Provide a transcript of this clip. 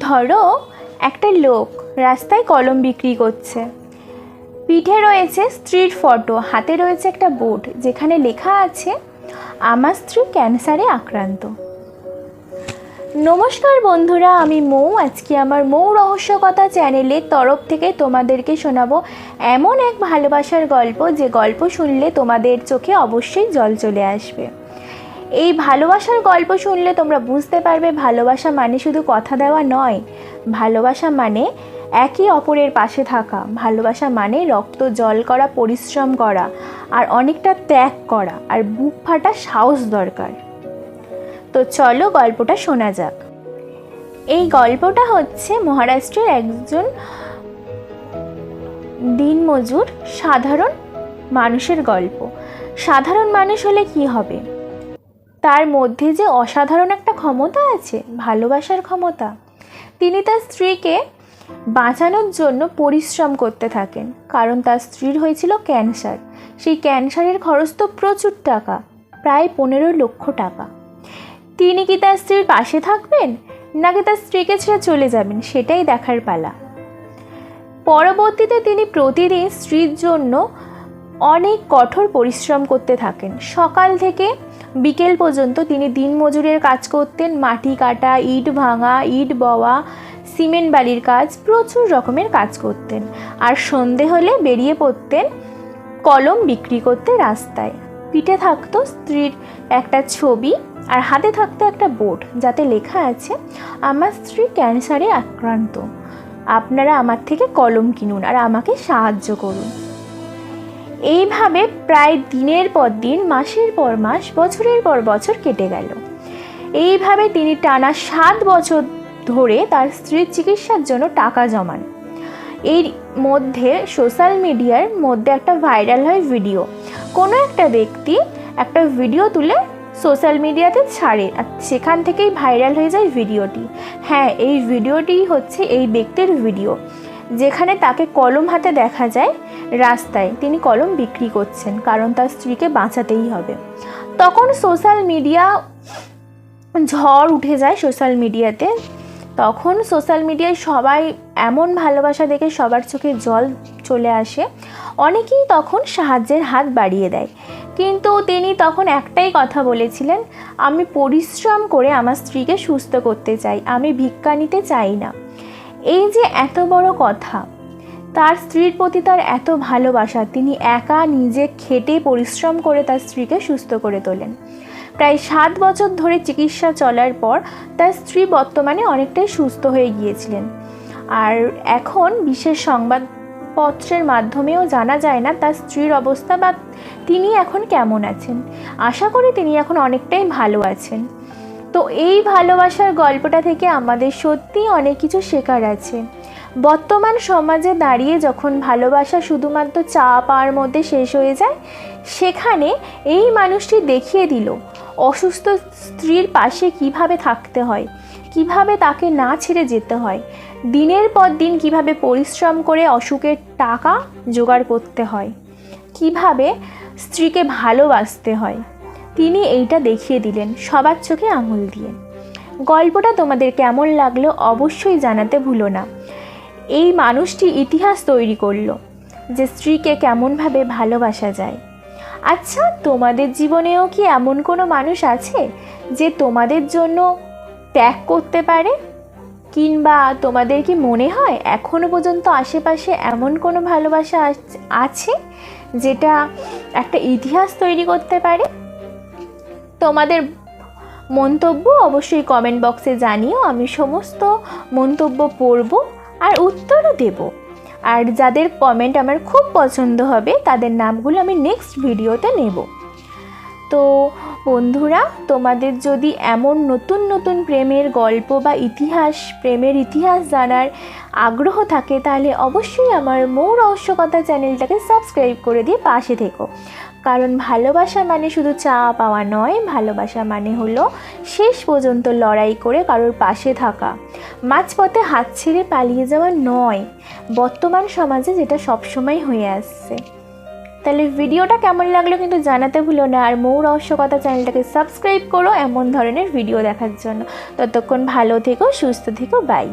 ধরো, একটা লোক রাস্তায় কলম বিক্রি করছে। পিঠে রয়েছে স্ত্রীর ফটো, হাতে রয়েছে একটা বোর্ড, যেখানে লেখা আছে, আমার স্ত্রী ক্যান্সারে আক্রান্ত। নমস্কার বন্ধুরা, আমি মৌ। আজকে আমার মৌ রহস্যকথা চ্যানেলের তরফ থেকে তোমাদেরকে শোনাবো এমন এক ভালোবাসার গল্প, যে গল্প শুনলে তোমাদের চোখে অবশ্যই জল চলে আসবে। এই ভালোবাসার গল্প শুনলে তোমরা বুঝতে পারবে, ভালোবাসা মানে শুধু কথা দেওয়া নয়। ভালোবাসা মানে একে অপরের পাশে থাকা। ভালোবাসা মানে রক্ত জল করা, পরিশ্রম করা, আর অনেকটা ত্যাগ করা, আর বুক ফাটা সাহস দরকার। তো চলো গল্পটা শোনা যাক। এই গল্পটা হচ্ছে মহারাষ্ট্রের একজন দিনমজুর সাধারণ মানুষের গল্প। সাধারণ মানুষ হলে কি হবে? তার মধ্যে যে অসাধারণ একটা ক্ষমতা আছে, ভালোবাসার ক্ষমতা, তিনি তার স্ত্রীকে বাঁচানোর জন্য পরিশ্রম করতে থাকেন। কারণ তার স্ত্রীর হয়েছিল ক্যান্সার। সেই ক্যান্সারের খরচ তো প্রচুর টাকা, প্রায় পনেরো লক্ষ টাকা। তিনি কি তার স্ত্রীর পাশে থাকবেন, নাকি তার স্ত্রীকে ছেড়ে চলে যাবেন, সেটাই দেখার পালা। পরবর্তীতে তিনি প্রতিদিন স্ত্রীর জন্য অনেক কঠোর পরিশ্রম করতে থাকেন। সকাল থেকে বিকেল পর্যন্ত তিনি দিনমজুরের কাজ করতেন, মাটি কাটা, ইট ভাঙা, ইট বওয়া, সিমেন্ট বালির কাজ, প্রচুর রকমের কাজ করতেন। আর সন্ধে হলে বেরিয়ে পড়তেন, কলম বিক্রি করতে রাস্তায়। পিঠে থাকতো স্ত্রীর একটা ছবি আর হাতে থাকতো একটা বোর্ড যাতে লেখা আছে, আমার স্ত্রী ক্যান্সারে আক্রান্ত। আপনারা আমার থেকে কলম কিনুন আর আমাকে সাহায্য করুন। এইভাবে প্রায় দিনের পর দিন, মাসের পর মাস, বছরের পর বছর কেটে গেল। এইভাবে তিনি টানা সাত বছর ধরে তার স্ত্রীর চিকিৎসার জন্য টাকা জমান। এর মধ্যে সোশ্যাল মিডিয়ার মধ্যে একটা ভাইরাল হয় ভিডিও। কোনো একটা ব্যক্তি একটা ভিডিও তুলে সোশ্যাল মিডিয়াতে ছাড়ে আর সেখান থেকেই ভাইরাল হয়ে যায় ভিডিওটি। হ্যাঁ এই ভিডিওটি হচ্ছে এই ব্যক্তির ভিডিও। যেখানে তাকে কলম হাতে দেখা যায়, রাস্তায় তিনি কলম বিক্রি করছেন, কারণ তার স্ত্রীকে বাঁচাতেই হবে। তখন সোশ্যাল মিডিয়া ঝড় উঠে যায় সোশ্যাল মিডিয়াতে। তখন সোশ্যাল মিডিয়ায় সবাই এমন ভালোবাসা দেখে সবার চোখে জল চলে আসে। অনেকেই তখন সাহায্যের হাত বাড়িয়ে দেয়। কিন্তু তিনি তখন একটাই কথা বলেছিলেন, আমি পরিশ্রম করে আমার স্ত্রীকে সুস্থ করতে চাই, আমি ভিক্ষা নিতে চাই না। এই যে এত বড় কথা, তার স্ত্রীর প্রতি তার এত ভালোবাসা, তিনি একা নিজে খেটে পরিশ্রম করে তার স্ত্রীকে সুস্থ করে তোলেন। প্রায় সাত বছর ধরে চিকিৎসা চলার পর তার স্ত্রী বর্তমানে অনেকটাই সুস্থ হয়ে গিয়েছিলেন। আর এখন বিশেষ সংবাদপত্রের মাধ্যমেও জানা যায় না তার স্ত্রীর অবস্থা বা তিনি এখন কেমন আছেন। আশা করি তিনি এখন অনেকটাই ভালো আছেন। তো এই ভালোবাসার গল্পটা থেকে আমাদের সত্যিই অনেক কিছু শেখার আছে। বর্তমান সমাজে দাঁড়িয়ে যখন ভালোবাসা শুধুমাত্র চা পাওয়ার মধ্যে শেষ হয়ে যায়, সেখানে এই মানুষটি দেখিয়ে দিল অসুস্থ স্ত্রীর পাশে কীভাবে থাকতে হয়, কীভাবে তাকে না ছেড়ে যেতে হয়, দিনের পর দিন কীভাবে পরিশ্রম করে অসুখের টাকা জোগাড় করতে হয়, কীভাবে স্ত্রীকে ভালোবাসতে হয়। তিনি এইটা দেখিয়ে দিলেন সবার চোখে আঙুল দিয়ে। গল্পটা তোমাদের কেমন লাগল অবশ্যই জানাতে ভুলো না। এই মানুষটি ইতিহাস তৈরি করল যে স্ত্রীকে কেমনভাবে ভালোবাসা যায়। আচ্ছা তোমাদের জীবনেও কি এমন কোনো মানুষ আছে যে তোমাদের জন্য ত্যাগ করতে পারে? কিংবা তোমাদের কি মনে হয় এখনও পর্যন্ত আশেপাশে এমন কোনো ভালোবাসা আছ- যেটা একটা ইতিহাস তৈরি করতে পারে? তোমাদের মন্তব্য অবশ্যই কমেন্ট বক্সে জানিও। আমি সমস্ত মন্তব্য পড়ব আর উত্তরও দেব। আর যাদের কমেন্ট আমার খুব পছন্দ হবে, তাদের নামগুলো আমি নেক্সট ভিডিওতে নেব। তো বন্ধুরা, তোমাদের যদি এমন নতুন নতুন প্রেমের গল্প বা ইতিহাস, প্রেমের ইতিহাস জানার আগ্রহ থাকে, তাহলে অবশ্যই আমার মৌ রহস্যকথা চ্যানেলটাকে সাবস্ক্রাইব করে দিয়ে পাশে থেকো। কারণ ভালোবাসা মানে শুধু চা পাওয়া নয়, ভালোবাসা মানে হলো শেষ পর্যন্ত লড়াই করে কারোর পাশে থাকা। মাঝপথে হাত ছেড়ে পালিয়ে যাওয়া নয়, বর্তমান সমাজে যেটা সবসময় হয়ে আসছে। তাহলে ভিডিওটা কেমন লাগল কিন্তু জানাতে ভুলো না, আর মৌ রহস্যকতা চ্যানেলটাকে সাবস্ক্রাইব করো এমন ধরনের ভিডিও দেখার জন্য। ততক্ষণ ভালো থেকো, সুস্থ থেকো বাই